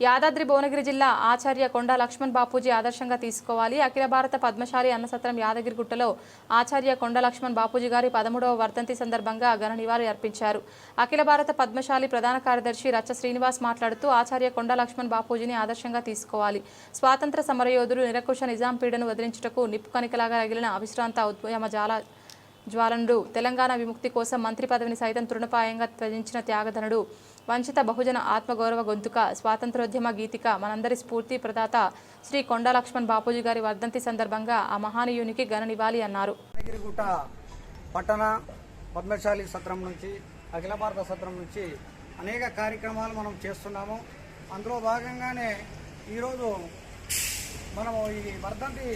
యాదాద్రి భువనగిరి జిల్లా ఆచార్య కొండ లక్ష్మణ్ బాపూజీ ఆదర్శంగా తీసుకోవాలి. అఖిల భారత పద్మశాలి అన్నసత్రం యాదగిరిగుట్టలో ఆచార్య కొండ లక్ష్మణ్ బాపూజీ గారి పదమూడవ వర్ధంతి సందర్భంగా ఘన నివాళి అర్పించారు. అఖిల భారత పద్మశాలి ప్రధాన కార్యదర్శి రచ్చ శ్రీనివాస్ మాట్లాడుతూ ఆచార్య కొండ లక్ష్మణ్ బాపూజీని ఆదర్శంగా తీసుకోవాలి. స్వాతంత్ర సమరయోధులు నిరకుశ నిజాం పీడను వదిలించుటకు నిప్పు కణికలాగా రగిలిన అవిశ్రాంత ఉద్యమ జాల జ్వాలనుడు తెలంగాణ విముక్తి కోసం మంత్రి పదవిని సైతం తృణపాయంగా త్యజించిన త్యాగధనుడు వంచిత బహుజన ఆత్మగౌరవ గొంతుక స్వాతంత్రోద్యమ గీతిక మనందరి స్ఫూర్తి ప్రదాత శ్రీ కొండా లక్ష్మణ్ బాపూజీ గారి వర్ధంతి సందర్భంగా ఆ మహానీయునికి ఘన నివాళి అన్నారు. పట్టణ పద్మశాలి సత్రం నుంచి అఖిల భారత సత్రం నుంచి అనేక కార్యక్రమాలు మనం చేస్తున్నాము. అందులో భాగంగానే ఈరోజు మనము ఈ వర్ధంతి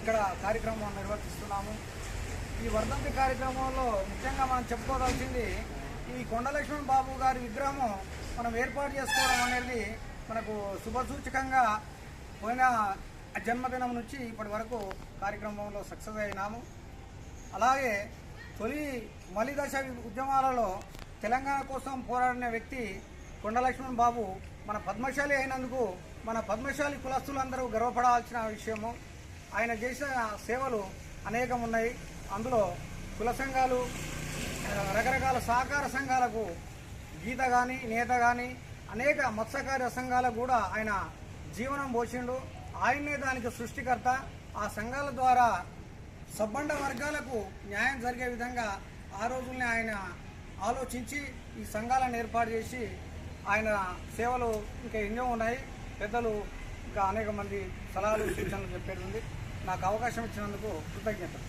ఇక్కడ కార్యక్రమం నిర్వర్తిస్తున్నాము. ఈ వర్ధంతి కార్యక్రమంలో ముఖ్యంగా మనం చెప్పుకోవాల్సింది ఈ కొండలక్ష్మణ్ బాబు గారి విగ్రహం మనం ఏర్పాటు చేసుకోవడం అనేది మనకు శుభసూచకంగా పోయిన జన్మదినం నుంచి ఇప్పటి వరకు కార్యక్రమంలో సక్సెస్ అయినాము. అలాగే తొలి మలిదశ ఉద్యమాలలో తెలంగాణ కోసం పోరాడిన వ్యక్తి కొండలక్ష్మణ్ బాబు మన పద్మశాలి అయినందుకు మన పద్మశాలి కులస్తులందరూ గర్వపడాల్సిన విషయము. ఆయన చేసిన సేవలు అనేకం ఉన్నాయి అందులో కుల సంఘాలు రకరకాల సహకార సంఘాలకు గీత కానీ నేత కానీ అనేక మత్స్యకార్య సంఘాలకు కూడా ఆయన జీవనం పోసిండు ఆయన్నే దానికి సృష్టికర్త. ఆ సంఘాల ద్వారా సబ్బండ వర్గాలకు న్యాయం జరిగే విధంగా ఆ రోజుల్ని ఆయన ఆలోచించి ఈ సంఘాలను ఏర్పాటు చేసి ఆయన సేవలు ఇంకా ఎన్నో ఉన్నాయి. పెద్దలు ఇంకా అనేక మంది సలహాలు సూచనలు చెప్పేది ఉంది. నాకు అవకాశం ఇచ్చినందుకు కృతజ్ఞతలు